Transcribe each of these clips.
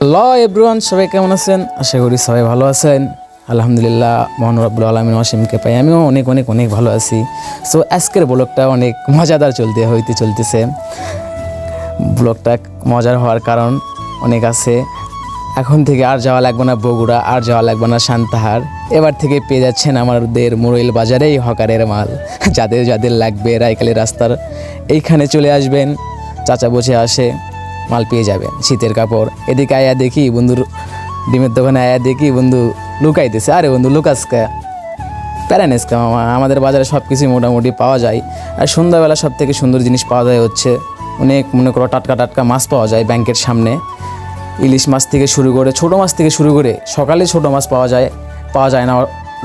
Hello everyone, সবাই কেমন আছেন? আশা করি সবাই ভালো আছেন। আলহামদুলিল্লাহ, মোহান রব্বুল আলমিন ওয়াসিমকে পাই আমিও অনেক অনেক অনেক ভালো আছি। সো আজকের ব্লগটা অনেক মজাদার চলতে, হইতে চলতেছে। ব্লগটা মজার হওয়ার কারণ অনেক আছে। এখন থেকে আর যাওয়া লাগবে না বগুড়া, আর যাওয়া লাগবে না সান্তাহার। এবার থেকে পেয়ে যাচ্ছেন আমাদের মোরইল বাজারেই হকারের মাল। যাদের যাদের লাগবে রায়কালি রাস্তার, এইখানে চলে আসবেন। চাচা বসে আসে। মাল পেয়ে যাবেন। শীতের কাপড়। এদিকে আয়া দেখি বন্ধুর ডিমের দোকানে আয়া দেখি বন্ধু লুকাইতেছে। আরে বন্ধু লুকাসকা প্যারানেসকা মামা আমাদের বাজারে সব কিছুই মোটামুটি পাওয়া যায়। আর সন্ধ্যাবেলা সব থেকে সুন্দর জিনিস পাওয়া যায় হচ্ছে অনেক মনে করো টাটকা টাটকা মাছ পাওয়া যায় ব্যাংকের সামনে। ইলিশ মাছ থেকে শুরু করে, ছোটো মাছ থেকে শুরু করে সকালে ছোটো মাছ পাওয়া যায় পাওয়া যায় না।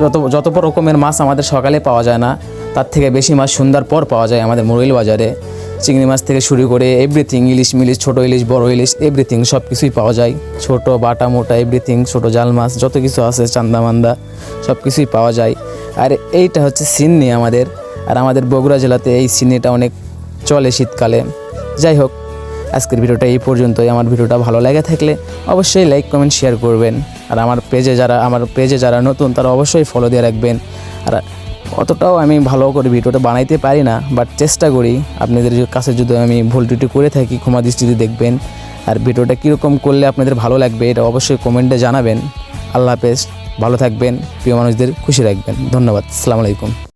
যত যত রকমের মাছ আমাদের সকালে পাওয়া যায় না, তার থেকে বেশি মাছ সন্ধ্যার পর পাওয়া যায় আমাদের মোরইল বাজারে। চিংড়ি মাছ থেকে শুরু করে এভরিথিং ইলিশ মিলিশ, ছোট ইলিশ, বড় ইলিশ এভরিথিং সব কিছুই পাওয়া যায়। ছোট, বাটা, মোটা এভরিথিং ছোটো জাল মাছ, যত কিছু আছে, চান্দা, মান্দা সব কিছুই পাওয়া যায়। আর এইটা হচ্ছে সিন্নি আমাদের। আর আমাদের বগুড়া জেলাতে এই সিন্নিটা অনেক চলে শীতকালে। যাই হোক, আজকের ভিডিওটা এই পর্যন্তই। আমার ভিডিওটা ভালো লাগে থাকলে অবশ্যই লাইক কমেন্ট শেয়ার করবেন। আর আমার পেজে যারা আমার পেজে যারা নতুন, তারা অবশ্যই ফলো দিয়ে রাখবেন। আর অতটাও আমি ভালো করে ভিডিওটা বানাইতে পারি না বাট চেষ্টা করি। আপনাদের কাছে যদি আমি ভুল টুটি করে থাকি, ক্ষমা দৃষ্টিতে দেখবেন। আর ভিডিওটা কীরকম করলে আপনাদের ভালো লাগবে, এটা অবশ্যই কমেন্টে জানাবেন। আল্লাহ হাফেজ, ভালো থাকবেন, প্রিয় মানুষদের খুশি রাখবেন। ধন্যবাদ, আসসালামু আলাইকুম।